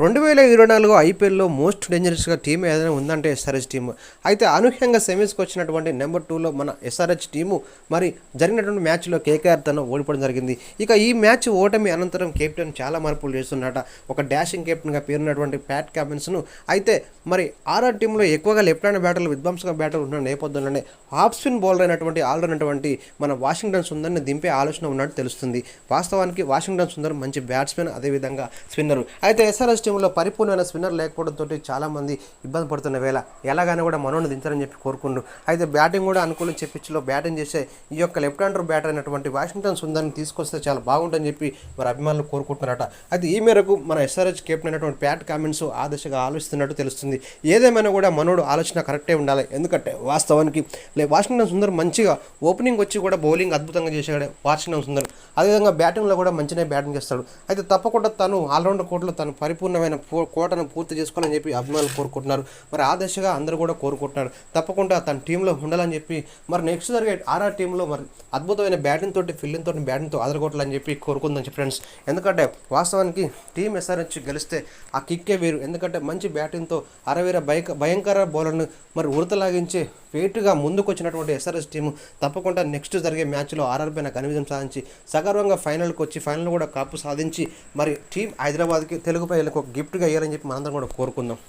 రెండు వేల ఇరవై నాలుగు ఐపీఎల్లో మోస్ట్ డేంజరస్గా టీం ఏదైనా ఉందంటే ఎస్ఆర్హెచ్ టీము. అయితే అనూహ్యంగా సెమీస్కి వచ్చినటువంటి నెంబర్ టూలో మన ఎస్ఆర్హెచ్ టీము మరి జరిగినటువంటి మ్యాచ్లో కేకేఆర్ తను ఓడిపోవడం జరిగింది. ఇక ఈ మ్యాచ్ ఓటమి అనంతరం కెప్టెన్ చాలా మార్పులు చేస్తున్నట ఒక డాషింగ్ కెప్టెన్గా పేరున్నటువంటి ప్యాట్ క్యాబిన్స్ను. అయితే మరి ఆర్ఆర్ టీంలో ఎక్కువగా లెఫ్ట్ హ్యాండ్ బ్యాటర్లు విధ్వంసక బ్యాటర్లు ఉన్న నేపథ్యంలోనే ఆఫ్ స్పిన్ బౌలర్ అయినటువంటి ఆల్రౌండ్ అయినటువంటి మన వాషింగ్టన్ సుందర్ని దింపే ఆలోచన ఉన్నట్టు తెలుస్తుంది. వాస్తవానికి వాషింగ్టన్ సుందర్ మంచి బ్యాట్స్మెన్ అదేవిధంగా స్పిన్నర్. అయితే ఎస్ఆర్ఎస్ టీంలో పరిపూర్ణమైన స్పిన్నర్ లేకపోవడంతో చాలామంది ఇబ్బంది పడుతున్న వేళ ఎలాగైనా కూడా మనోని దించాలని చెప్పి కోరుకుండు అయితే బ్యాటింగ్ కూడా అనుకూలం చెప్పించులో బ్యాటింగ్ చేసే ఈ యొక్క లెఫ్ట్ హ్యాండర్ బ్యాటర్ అయినటువంటి వాషింగ్టన్ సుందర్ని తీసుకొస్తే చాలా బాగుంటుందని చెప్పి మరి అభిమానులు కోరుకుంటున్నారట. అయితే ఈ మేరకు మన ఎస్ఆర్హెచ్ కెప్టెన్ అయినటువంటి ప్యాట్ కామెంట్స్ ఆ దిశగా ఆలోచిస్తున్నట్టు తెలుస్తుంది. ఏదేమైనా కూడా మనోడు ఆలోచన కరెక్టే ఉండాలి. ఎందుకంటే వాస్తవానికి లే వాషింగ్టన్ సుందర్ మంచిగా ఓపెనింగ్ వచ్చి కూడా బౌలింగ్ అద్భుతంగా చేశాడు వాషింగ్టన్ సుందర్. అదేవిధంగా బ్యాటింగ్లో కూడా మంచిగా బ్యాటింగ్ చేస్తాడు. అయితే తప్పకుండా తను ఆల్రౌండర్ కోర్టులో తను పరిపూర్ణమైన కోటను పూర్తి చేసుకోవాలని చెప్పి అభిమానులు కోరుకుంటున్నారు. మరి ఆ దశగా అందరూ కూడా కోరుకుంటున్నారు. తప్పకుండా తన టీంలో ఉండాలని చెప్పి మరి నెక్స్ట్ జరిగే ఆర్ఆర్ టీంలో మరి అద్భుతమైన బ్యాటింగ్ తోటి ఫీల్డింగ్ తోటి బ్యాటింగ్తో అదరగొట్టాలని చెప్పి కోరుకుందని చెప్పి ఫ్రెండ్స్. ఎందుకంటే వాస్తవానికి టీం ఎస్ఆర్హెచ్ గెలిస్తే ఆ కిక్కే వేరు. ఎందుకంటే మంచి బ్యాటింగ్తో అరవీర భయక భయంకర బౌలర్ను మరి ఉడతలాగించి వేటుగా ముందుకొచ్చినటువంటి ఎస్ఆర్ఎస్ టీము తప్పకుండా నెక్స్ట్ జరిగే మ్యాచ్లో ఆర్ఆర్ పైన ఘన సాధించి సగర్వంగా ఫైనల్కి వచ్చి ఫైనల్ కూడా కప్పు సాధించి మరి టీం హైదరాబాద్కి తెలుగు ప్రజలకు ఒక గిఫ్ట్గా ఇవ్వాలని చెప్పి మనందరం కూడా కోరుకుందాం.